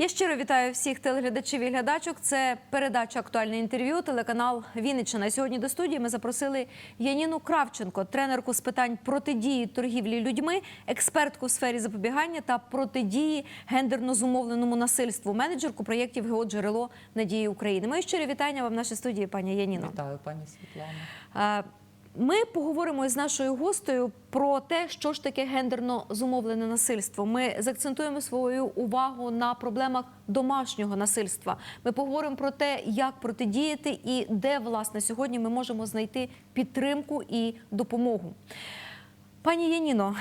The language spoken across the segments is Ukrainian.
Я щиро вітаю всіх телеглядачів і глядачок. Це передача актуальне інтерв'ю. Телеканал Вінниччина. Сьогодні до студії ми запросили Яніну Кравченко, тренерку з питань протидії торгівлі людьми, експертку у сфері запобігання та протидії гендерно зумовленому насильству, менеджерку проєктів ГО «Джерело надії України. Мої щирі вітання вам в нашій студії, пані Яніно. Вітаю, пані Світлана. Ми поговоримо з нашою гостею про те, що ж таке гендерно зумовлене насильство. Ми заакцентуємо свою увагу на проблемах домашнього насильства. Ми поговоримо про те, як протидіяти і де власне сьогодні ми можемо знайти підтримку і допомогу. Пані Яніно,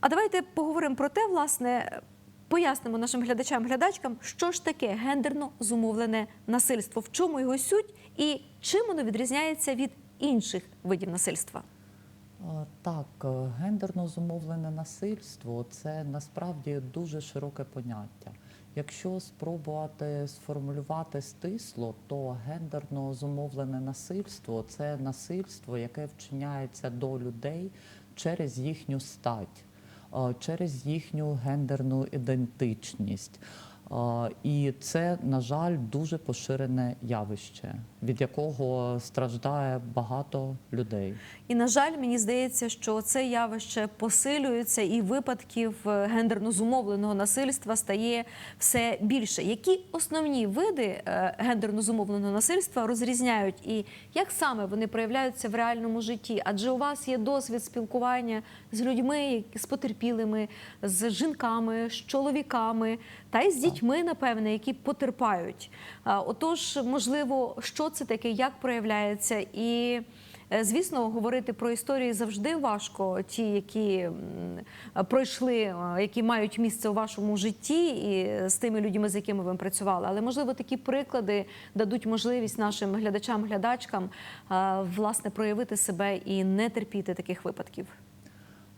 а давайте поговоримо про те, власне. Пояснимо нашим глядачам глядачкам, що ж таке гендерно зумовлене насильство, в чому його суть і чим воно відрізняється від інших видів насильства. Е, Так, е, гендерно зумовлене насильство це насправді дуже широке поняття. Якщо спробувати сформулювати стисло, то гендерно зумовлене насильство це насильство, яке вчиняється до людей через їхню стать, е, через їхню гендерну ідентичність. І це, на жаль, дуже поширене явище, від якого страждає багато людей. І на жаль, мені здається, що це явище посилюється, і випадків е, гендерно зумовленого насильства стає все більше. Які основні види е, гендерно зумовленого насильства розрізняють, і як саме вони проявляються в реальному житті? Адже у вас є досвід спілкування з людьми, з потерпілими, з жінками, з чоловіками та й з дітьми, напевне, які потерпають. Отож, можливо, що це таке, як проявляється і. Е, Звісно, говорити про історії завжди важко. Ті, які пройшли, е, які мають місце у вашому житті, і з тими людьми, з якими ви працювали. Але можливо такі приклади дадуть можливість нашим глядачам, глядачкам е, власне проявити себе і не терпіти таких випадків.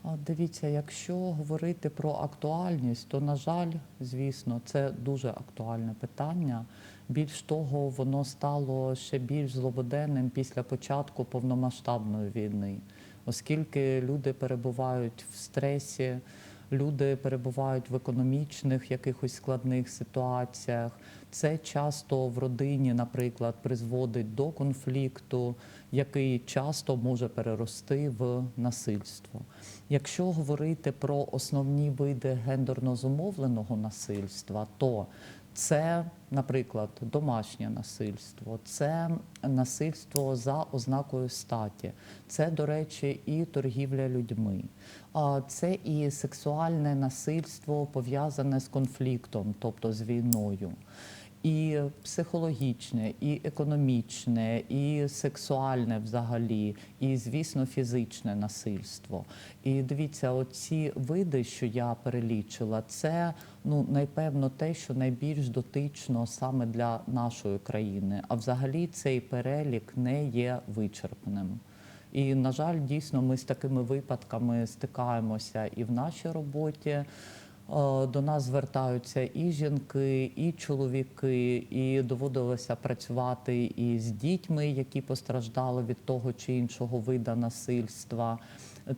Дивіться, якщо говорити про актуальність, то на жаль, звісно, це дуже актуальне питання. Більш того, воно стало ще більш злободенним після початку повномасштабної війни, оскільки люди перебувають в стресі, люди перебувають в економічних якихось складних ситуаціях. Це часто в родині, наприклад, призводить до конфлікту, який часто може перерости в насильство. Якщо говорити про основні види гендерно зумовленого насильства, то це, наприклад, домашнє насильство, це насильство за ознакою статі, це, до речі, і торгівля людьми, це і сексуальне насильство пов'язане з конфліктом, тобто з війною. І психологічне, і економічне, і сексуальне взагалі, і звісно, фізичне насильство. І дивіться, оці види, що я перелічила, це ну найпевно те, що найбільш дотично саме для нашої країни. А взагалі цей перелік не є вичерпним. І, на жаль, дійсно, ми з такими випадками стикаємося і в нашій роботі. Е, До нас звертаються і жінки, і чоловіки, і доводилося працювати і з дітьми, які постраждали від того чи іншого вида насильства.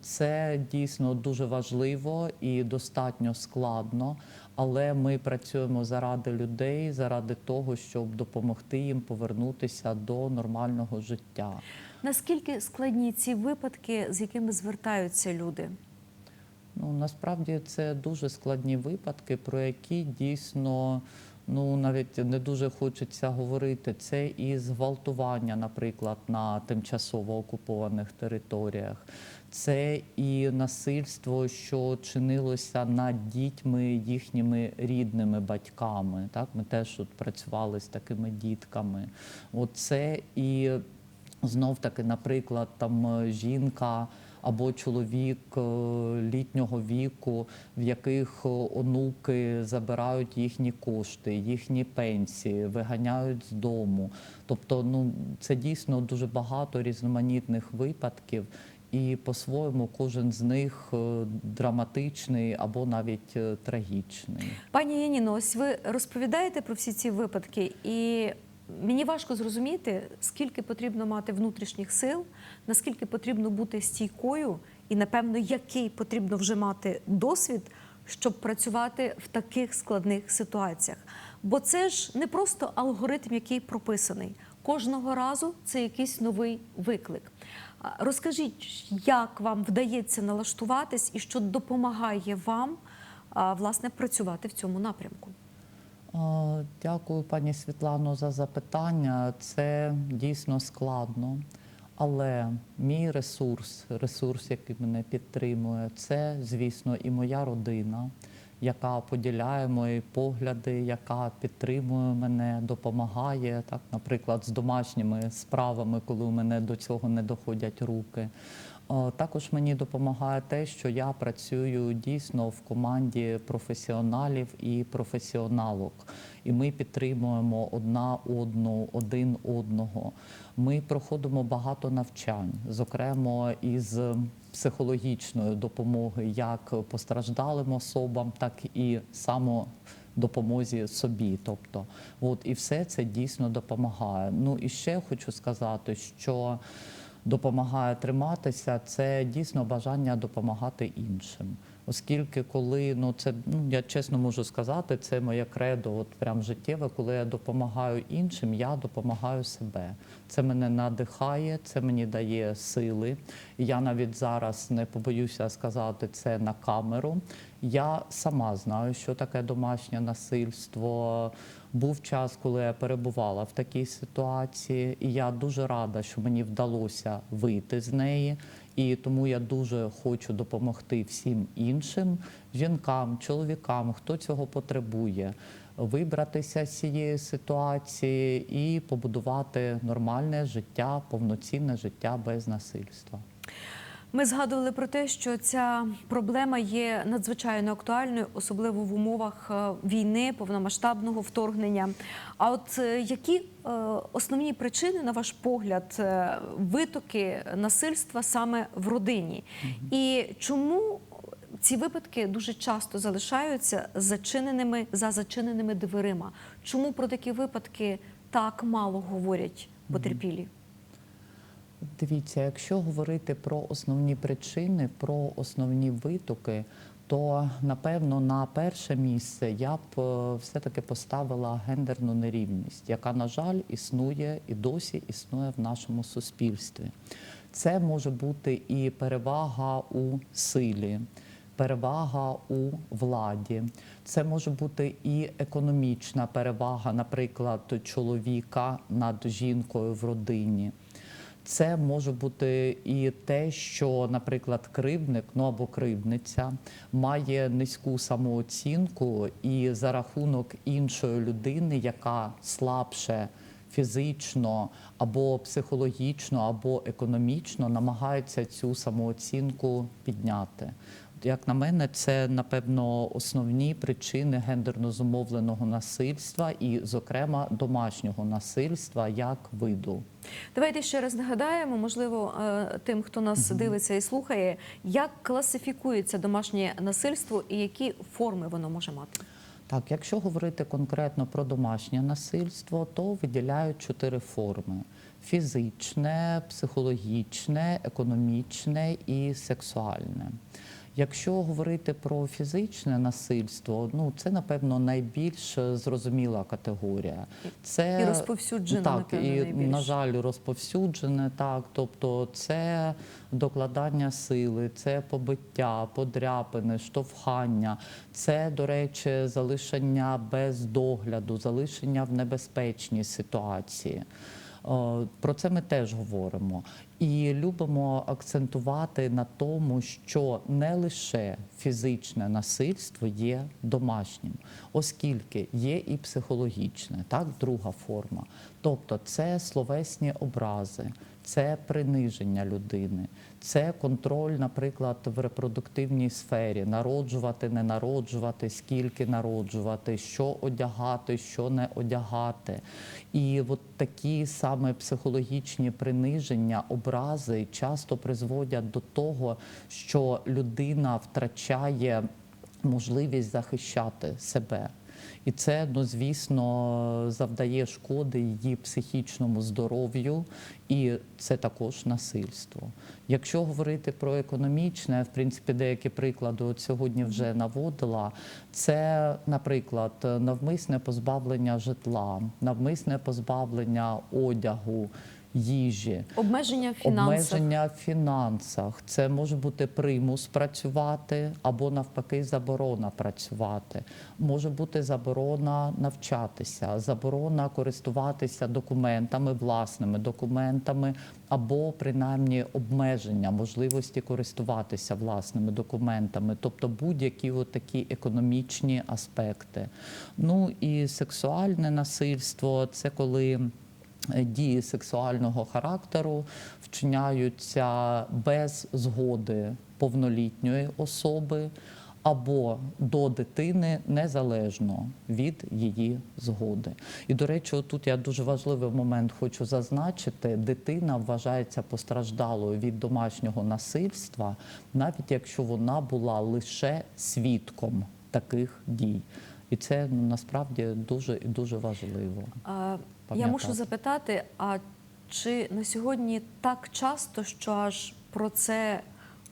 Це дійсно дуже важливо і достатньо складно, але ми працюємо заради людей, заради того, щоб допомогти їм повернутися до нормального життя. Наскільки складні ці випадки, з якими звертаються люди? Ну насправді це дуже складні випадки, про які дійсно ну навіть не дуже хочеться говорити. Це і зґвалтування, наприклад, на тимчасово окупованих територіях. Це і насильство, що чинилося над дітьми, їхніми рідними батьками. Так, ми теж тут працювали з такими дітками. Оце і знов таки, наприклад, там е, жінка або чоловік е, літнього віку, в яких е, онуки забирають їхні кошти, їхні пенсії, виганяють з дому. Тобто, ну це дійсно дуже багато різноманітних випадків. І по-своєму кожен з них е, драматичний або навіть трагічний. Пані Яніно, ось ви розповідаєте про всі ці випадки, і мені важко зрозуміти, скільки потрібно мати внутрішніх сил, наскільки потрібно бути стійкою, і напевно, який потрібно вже мати досвід, щоб працювати в таких складних ситуаціях. Бо це ж не просто алгоритм, який прописаний. Кожного разу це якийсь новий виклик. Розкажіть, як вам вдається налаштуватись і що допомагає вам власне працювати в цьому напрямку? Е, Дякую, пані Світлано, за запитання. Це дійсно складно. Але мій ресурс, ресурс, який мене підтримує, це, звісно, і моя родина, яка поділяє мої погляди, яка підтримує мене, допомагає, так, наприклад, з домашніми справами, коли у мене до цього не доходять руки. Е, Також мені допомагає те, що я працюю дійсно в команді професіоналів і професіоналок, і ми підтримуємо одна одну, один одного. Ми проходимо багато навчань, зокрема із психологічної допомоги як постраждалим особам, так і само допомозі собі. Тобто, от і все це дійсно допомагає. Ну і ще хочу сказати, що допомагає триматися, це дійсно бажання допомагати іншим. Оскільки, коли ну це ну я чесно можу сказати, це моє кредо, от прям життєве, коли я допомагаю іншим, я допомагаю себе. Це мене надихає, це мені дає сили. Я навіть зараз не побоюся сказати це на камеру. Я сама знаю, що таке домашнє насильство. Був час, коли я перебувала в такій ситуації, і я дуже рада, що мені вдалося вийти з неї. І тому я дуже хочу допомогти всім іншим жінкам, чоловікам, хто цього потребує, вибратися з цієї ситуації і побудувати нормальне життя, повноцінне життя без насильства. Ми згадували про те, що ця проблема є надзвичайно актуальною, особливо в умовах е, війни, повномасштабного вторгнення. А от е, які е, основні причини, на ваш погляд, витоки насильства саме в родині? І чому ці випадки дуже часто залишаються зачиненими за зачиненими дверима? Чому про такі випадки так мало говорять потерпілі? Дивіться, якщо говорити про основні причини, про основні витоки, то напевно на перше місце я б е, все-таки поставила гендерну нерівність, яка, на жаль, існує і досі існує в нашому суспільстві. Це може бути і перевага у силі, перевага у владі. Це може бути і економічна перевага, наприклад, чоловіка над жінкою в родині. Це може бути і те, що, наприклад, кривдник, ну або кривдниця має низьку самооцінку, і за рахунок іншої людини, яка слабше фізично або психологічно, або економічно намагається цю самооцінку підняти. Як на мене, це напевно основні причини гендерно зумовленого насильства і, зокрема, домашнього насильства як виду. Давайте ще раз нагадаємо, можливо, е, тим, хто нас дивиться і слухає, як класифікується домашнє насильство і які форми воно може мати. Так, якщо говорити конкретно про домашнє насильство, то виділяють чотири форми: фізичне, психологічне, економічне і сексуальне. Якщо говорити про фізичне насильство, ну це напевно найбільш зрозуміла категорія. Це І розповсюджена, так, напевно, і найбільш. на жаль, розповсюджене так. Тобто, це докладання сили, це побиття, подряпини, штовхання, це, до речі, залишення без догляду, залишення в небезпечній ситуації. Е, Про це ми теж говоримо і любимо акцентувати на тому, що не лише фізичне насильство є домашнім, оскільки є і психологічне, так, друга форма. Тобто це словесні образи, це приниження людини, це контроль, наприклад, в репродуктивній сфері, народжувати, не народжувати, скільки народжувати, що одягати, що не одягати. І от такі саме психологічні приниження, образи часто призводять до того, що людина втрачає можливість захищати себе. І це, ну звісно, завдає шкоди її психічному здоров'ю, і це також насильство. Якщо говорити про економічне, в принципі, деякі приклади от сьогодні вже наводила. Це, наприклад, навмисне позбавлення житла, навмисне позбавлення одягу, їжі. Обмеження в фінансах. Обмеження в фінансах. Це може бути примус працювати або навпаки заборона працювати. Може бути заборона навчатися, заборона користуватися документами, власними документами, або принаймні обмеження можливості користуватися власними документами, тобто будь-які такі економічні аспекти. Ну і сексуальне насильство це коли дії сексуального характеру вчиняються без згоди повнолітньої особи або до дитини незалежно від її згоди. І до речі, тут я дуже важливий момент хочу зазначити: дитина вважається постраждалою від домашнього насильства, навіть якщо вона була лише свідком таких дій. І це ну, насправді дуже і дуже важливо. А, Я мушу запитати, а чи на сьогодні так часто, що аж про це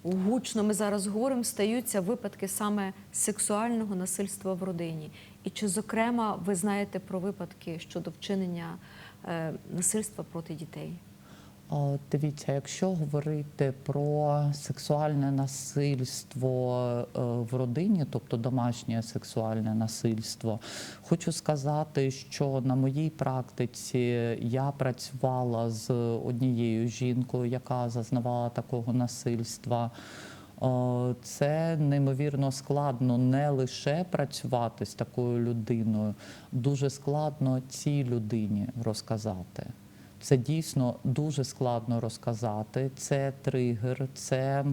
гучно ми зараз говоримо, стаються випадки саме сексуального насильства в родині? І чи, зокрема, ви знаєте про випадки щодо вчинення е, насильства проти дітей? А, Дивіться, якщо говорити про сексуальне насильство е, в родині, тобто домашнє сексуальне насильство, хочу сказати, що на моїй практиці я працювала з однією жінкою, яка зазнавала такого насильства. Е, Це неймовірно складно не лише працювати з такою людиною, дуже складно цій людині розказати. Це дійсно дуже складно розказати. Це тригер, це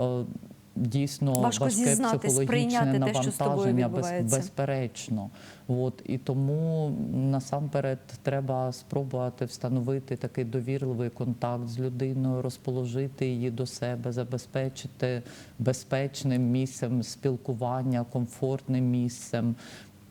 е, дійсно Важко важке психологічне прийняти те, навантаження, без, безперечно. От і тому насамперед треба спробувати встановити такий довірливий контакт з людиною, розположити її до себе, забезпечити безпечним місцем спілкування, комфортним місцем.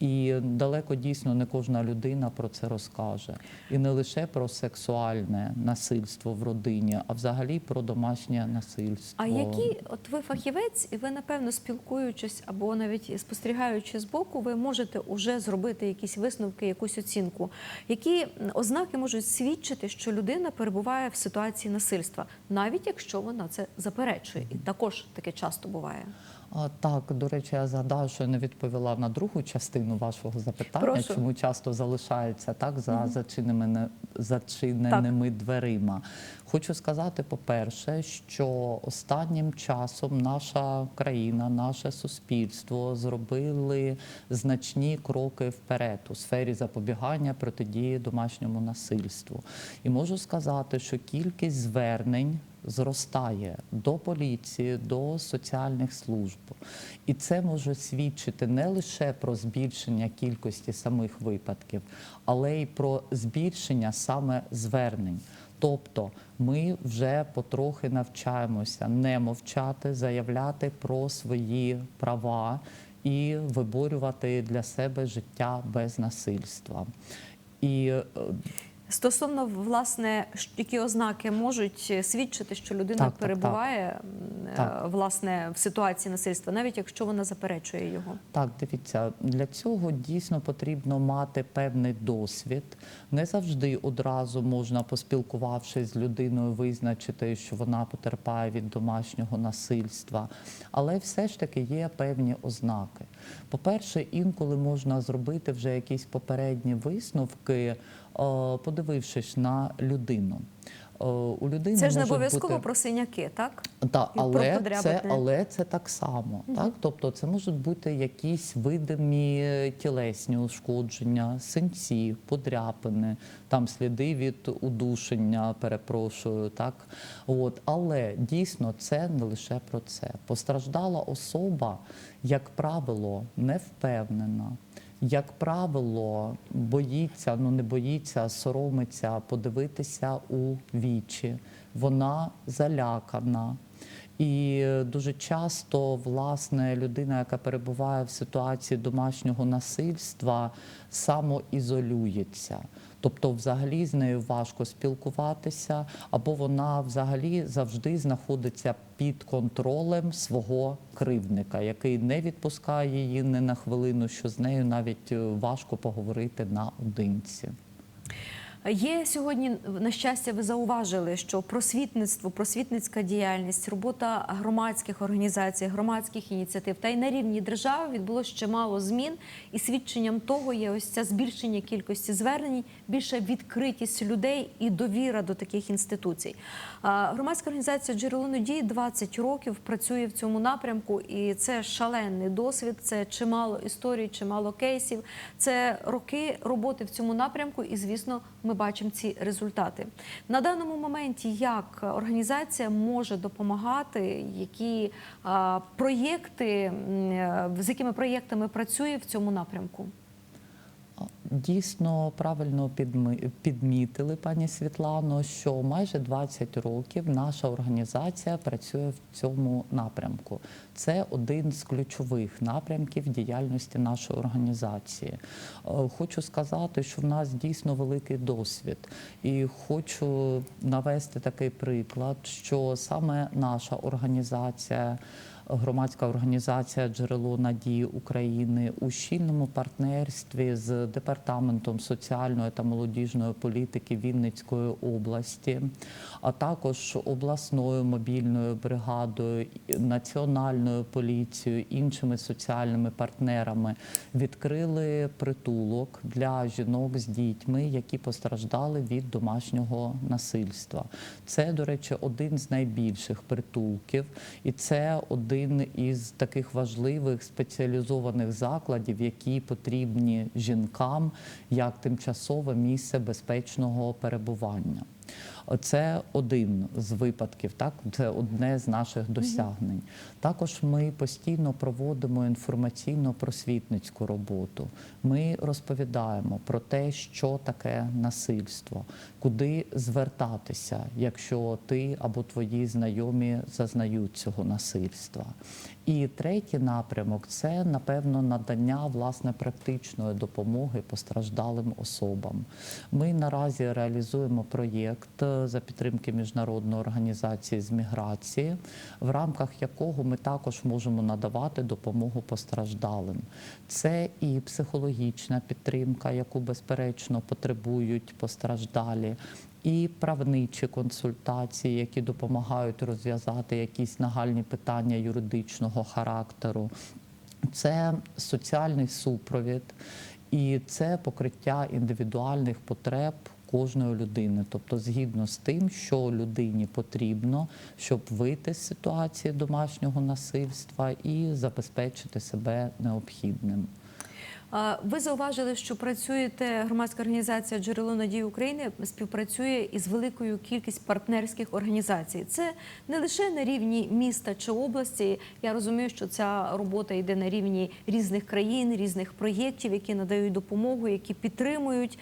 І далеко дійсно не кожна людина про це розкаже. І не лише про сексуальне насильство в родині, а взагалі про домашнє насильство. А які, от ви фахівець, і ви напевно спілкуючись або навіть спостерігаючи збоку, ви можете уже зробити якісь висновки, якусь оцінку. Які ознаки можуть свідчити, що людина перебуває в ситуації насильства, навіть якщо вона це заперечує, і також таке часто буває. Так, до речі, я згадаю, що я не відповіла на другу частину вашого запитання, Прошу. чому часто залишається так за зачиненими, зачиненими дверима. Хочу сказати, по-перше, що останнім часом наша країна, наше суспільство зробили значні кроки вперед у сфері запобігання протидії домашньому насильству. І можу сказати, що кількість звернень зростає до поліції, до соціальних служб. І це може свідчити не лише про збільшення кількості самих випадків, але й про збільшення саме звернень. Тобто ми вже потрохи навчаємося не мовчати, заявляти про свої права і виборювати для себе життя без насильства. І е, Стосовно власне, які ознаки можуть е, свідчити, що людина Так, так, так. перебуває е, Так. власне в ситуації насильства, навіть якщо вона заперечує його. Так, дивіться, для цього дійсно потрібно мати певний досвід. Не завжди одразу можна, поспілкувавшись з людиною, визначити, що вона потерпає від домашнього насильства. Але все ж таки є певні ознаки. По-перше, інколи можна зробити вже якісь попередні висновки, е, подивившись на людину. Е, У людини Це ж не обов'язково бути... про синяки, так? Про але це, але це так само. Так? Тобто це можуть бути якісь видимі тілесні ушкодження, синці, подряпини, там сліди від удушення, перепрошую. Так? От. Але дійсно це не лише про це. Постраждала особа, як правило, не впевнена. Як правило, боїться, ну не боїться, соромиться подивитися у вічі. Вона залякана. І дуже часто власне людина, яка перебуває в ситуації домашнього насильства, самоізолюється. Тобто, взагалі з нею важко спілкуватися, або вона взагалі завжди знаходиться під контролем свого кривдника, який не відпускає її не на хвилину, що з нею навіть е, важко поговорити наодинці. Є сьогодні, на щастя, ви зауважили, що просвітництво, просвітницька діяльність, робота громадських організацій, громадських ініціатив та й на рівні держави відбулося чимало змін. І свідченням того є ось це збільшення кількості звернень, більша відкритість людей і довіра до таких інституцій. Громадська організація джерело надії 20 років працює в цьому напрямку, і це шалений досвід. Це чимало історій, чимало кейсів. Це роки роботи в цьому напрямку, і звісно, ми бачимо ці результати. На даному моменті як організація може допомагати, які проєкти, е, з якими проєктами працює в цьому напрямку? Дійсно правильно підмітили, пані Світлано, що майже 20 років наша організація працює в цьому напрямку. Це один з ключових напрямків діяльності нашої організації. Е, Хочу сказати, що в нас дійсно великий досвід, і хочу навести такий приклад, що саме наша організація. Громадська організація Джерело надії України у щільному партнерстві з департаментом соціальної та молодіжної політики Вінницької області, а також обласною мобільною бригадою, національною поліцією, іншими соціальними партнерами відкрили притулок для жінок з дітьми, які постраждали від домашнього насильства. Це, до речі, один з найбільших притулків, і це один із таких важливих спеціалізованих закладів, які потрібні жінкам як тимчасове місце безпечного перебування. Це один з випадків, так це одне з наших досягнень. Також ми постійно проводимо інформаційно-просвітницьку роботу. Ми розповідаємо про те, що таке насильство, куди звертатися, якщо ти або твої знайомі зазнають цього насильства. І третій напрямок це напевно надання власне практичної допомоги постраждалим особам. Ми наразі реалізуємо проєкт е, за підтримки міжнародної організації з міграції, в рамках якого ми також можемо надавати допомогу постраждалим. Це і психологічна підтримка, яку безперечно потребують постраждалі і правничі консультації, які допомагають розв'язати якісь нагальні питання юридичного характеру. Це соціальний супровід і це покриття індивідуальних потреб кожної людини, тобто згідно з тим, що людині потрібно, щоб вийти з ситуації домашнього насильства і забезпечити себе необхідним. Ви зауважили, що працюєте громадська організація Джерело надії України співпрацює із великою кількістю партнерських організацій. Це не лише на рівні міста чи області. Я розумію, що ця робота йде на рівні різних країн, різних проєктів, які надають допомогу, які підтримують.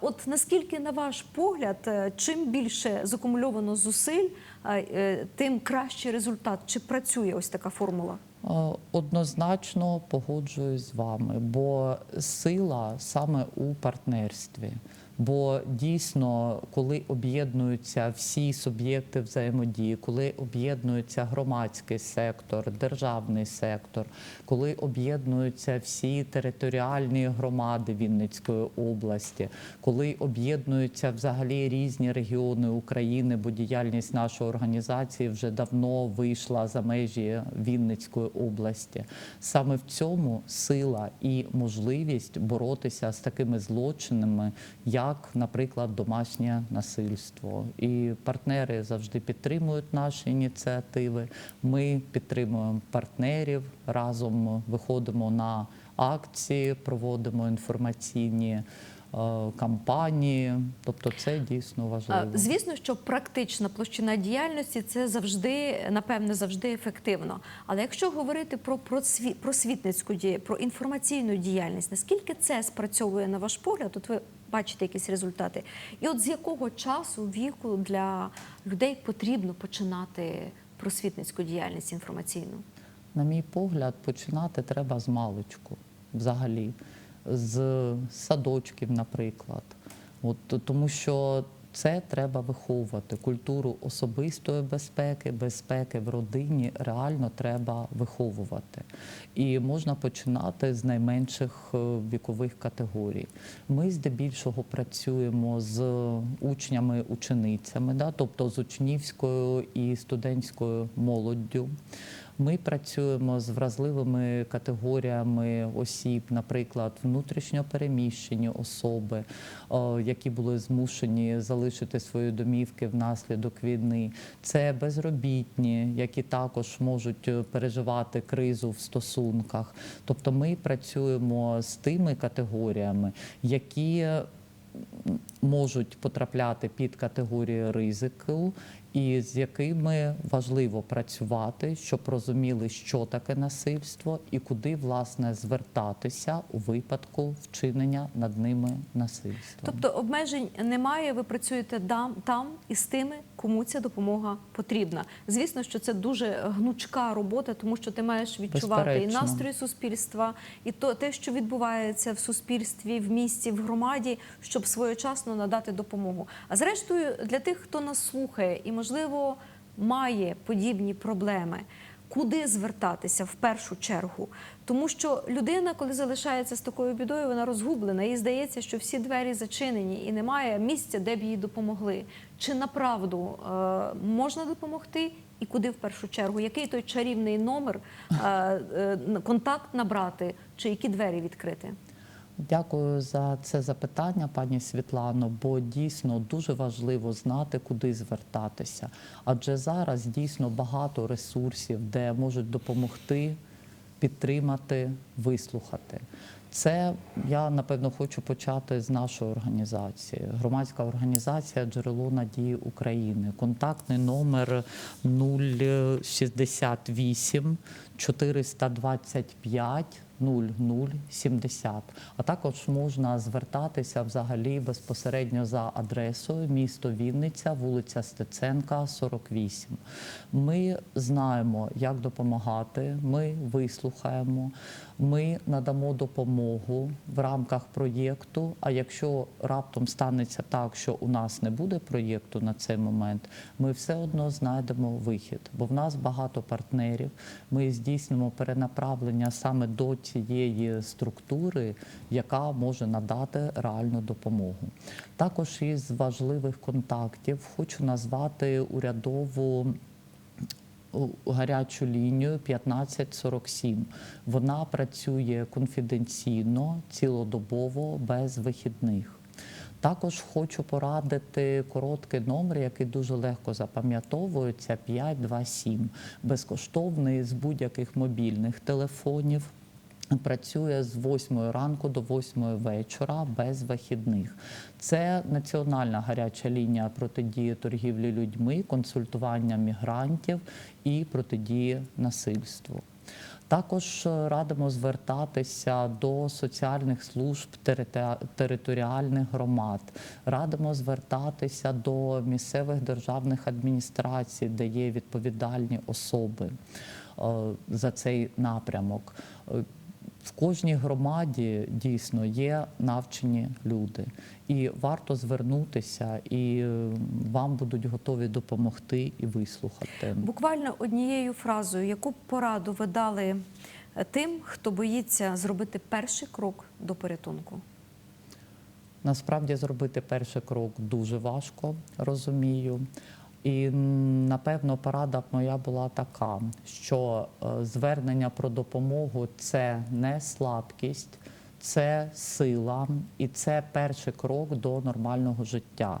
От наскільки, на ваш погляд, е, чим більше закумульовано зусиль, е, тим кращий результат? Чи працює ось така формула? Е, Однозначно погоджуюсь з вами, бо сила саме у партнерстві. Бо дійсно, коли об'єднуються всі суб'єкти взаємодії, коли об'єднується громадський сектор, державний сектор, коли об'єднуються всі територіальні громади Вінницької області, коли об'єднуються взагалі різні регіони України, бо діяльність нашої організації вже давно вийшла за межі Вінницької області. Саме в цьому сила і можливість боротися з такими злочинами, як, наприклад, домашнє насильство. І партнери завжди підтримують наші ініціативи. Ми підтримуємо партнерів разом виходимо на акції, проводимо інформаційні кампанії. Тобто, це дійсно важливо. Звісно, що практична площина діяльності це завжди, напевне, завжди ефективно. Але якщо говорити про просві- просвітницьку дію, про інформаційну діяльність, наскільки це спрацьовує на ваш погляд? От ви бачите якісь результати. І от з якого часу віку для людей потрібно починати просвітницьку діяльність інформаційну? На мій погляд, починати треба з маличку, взагалі, з садочків, наприклад. От, тому що це треба виховувати. Культуру особистої безпеки, безпеки в родині реально треба виховувати. І можна починати з найменших е, вікових категорій. Ми здебільшого працюємо з учнями, ученицями, да, тобто з учнівською і студентською молоддю. Ми працюємо з вразливими категоріями осіб, наприклад, внутрішньо переміщені особи, які були змушені залишити свої домівки внаслідок війни. Це безробітні, які також можуть е, переживати кризу в стосунках. Тобто ми працюємо з тими категоріями, які можуть потрапляти під категорію ризику, і з якими важливо працювати, щоб розуміли, що таке насильство і куди власне звертатися у випадку вчинення над ними насильства. Тобто обмежень немає. Ви працюєте там із тими, кому ця допомога потрібна. Звісно, що це дуже гнучка робота, тому що ти маєш відчувати і настрої суспільства, і то те, що відбувається в суспільстві, в місті, в громаді, щоб своєчасно надати допомогу. А зрештою, для тих, хто нас слухає і можливо має подібні проблеми. Куди звертатися в першу чергу? Тому що людина, коли залишається з такою бідою, вона розгублена. Їй здається, що всі двері зачинені і немає місця, де б їй допомогли. Чи направду е, можна допомогти? І куди в першу чергу? Який той чарівний номер, е, е, контакт набрати, чи які двері відкрити? Дякую за це запитання, пані Світлано. Бо дійсно дуже важливо знати, куди звертатися. Адже зараз дійсно багато ресурсів, де можуть допомогти, підтримати, вислухати. Це я напевно хочу почати з нашої організації. Громадська організація Джерело надії України. Контактний номер 068 425 0070. А також можна звертатися взагалі безпосередньо за адресою місто Вінниця, вулиця Стеценка, 48. Ми знаємо, як допомагати. Ми вислухаємо, ми надамо допомогу в рамках проєкту. А якщо раптом станеться так, що у нас не буде проєкту на цей момент, ми все одно знайдемо вихід, бо в нас багато партнерів. Ми здійснюємо перенаправлення саме до цієї структури, яка може надати реальну допомогу. Також із важливих контактів хочу назвати урядову гарячу лінію 1547. Вона працює конфіденційно, цілодобово, без вихідних. Також хочу порадити короткий номер, який дуже легко запам'ятовується 527, безкоштовний з будь-яких мобільних телефонів. Працює з 8 ранку до 8 вечора без вихідних. Це національна гаряча лінія протидії торгівлі людьми, консультування мігрантів і протидії насильству. Також е, радимо звертатися до соціальних служб територіальних громад. Радимо звертатися до місцевих державних адміністрацій, де є відповідальні особи е, за цей напрямок. В кожній громаді дійсно є навчені люди, і варто звернутися, і е, вам будуть готові допомогти і вислухати. Буквально однією фразою, яку б пораду ви дали е, тим, хто боїться зробити перший крок до порятунку? Насправді зробити перший крок дуже важко, розумію. І напевно порада моя була така, що е, звернення про допомогу це не слабкість, це сила і це перший крок до нормального життя.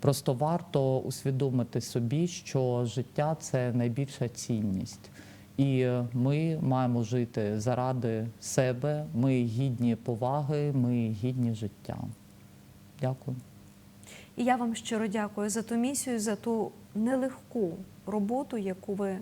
Просто варто усвідомити собі, що життя це найбільша цінність. І ми маємо жити заради себе. Ми гідні поваги, ми гідні життя. Дякую. І я вам щиро дякую за ту місію, за ту нелегку роботу, яку ви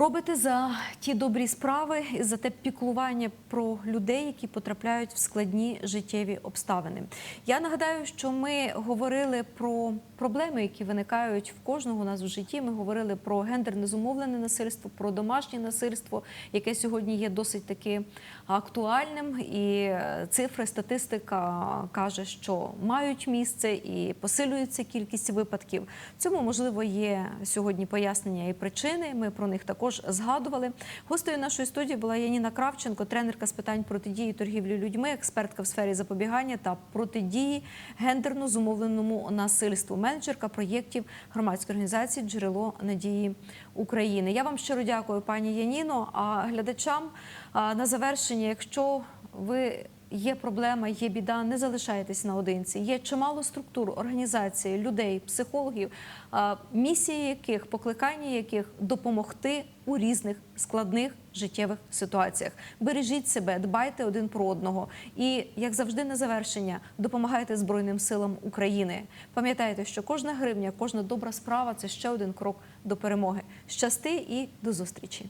робите за ті добрі справи і за те піклування про людей, які потрапляють в складні життєві обставини. Я нагадаю, що ми говорили про проблеми, які виникають в кожного нас в житті. Ми говорили про гендерне зумовлене насильство, про домашнє насильство, яке сьогодні є досить таки актуальним. І е, цифри, статистика каже, що мають місце і посилюється кількість випадків. Цьому можливо є сьогодні пояснення і причини. Ми про них також згадували. Гостею нашої студії була Яніна Кравченко, тренерка з питань протидії торгівлі людьми, експертка в сфері запобігання та протидії гендерно зумовленому насильству, менеджерка проєктів громадської організації Джерело надії України. Я вам щиро дякую, пані Яніно. А глядачам на завершення, якщо ви є проблема, є біда, не залишайтесь наодинці. Є чимало структур, організацій, людей, психологів, місії яких, покликання яких допомогти у різних складних життєвих ситуаціях. Бережіть себе, дбайте один про одного. І, як завжди, на завершення, допомагайте Збройним силам України. Пам'ятайте, що кожна гривня, кожна добра справа це ще один крок до перемоги. Щасти і до зустрічі.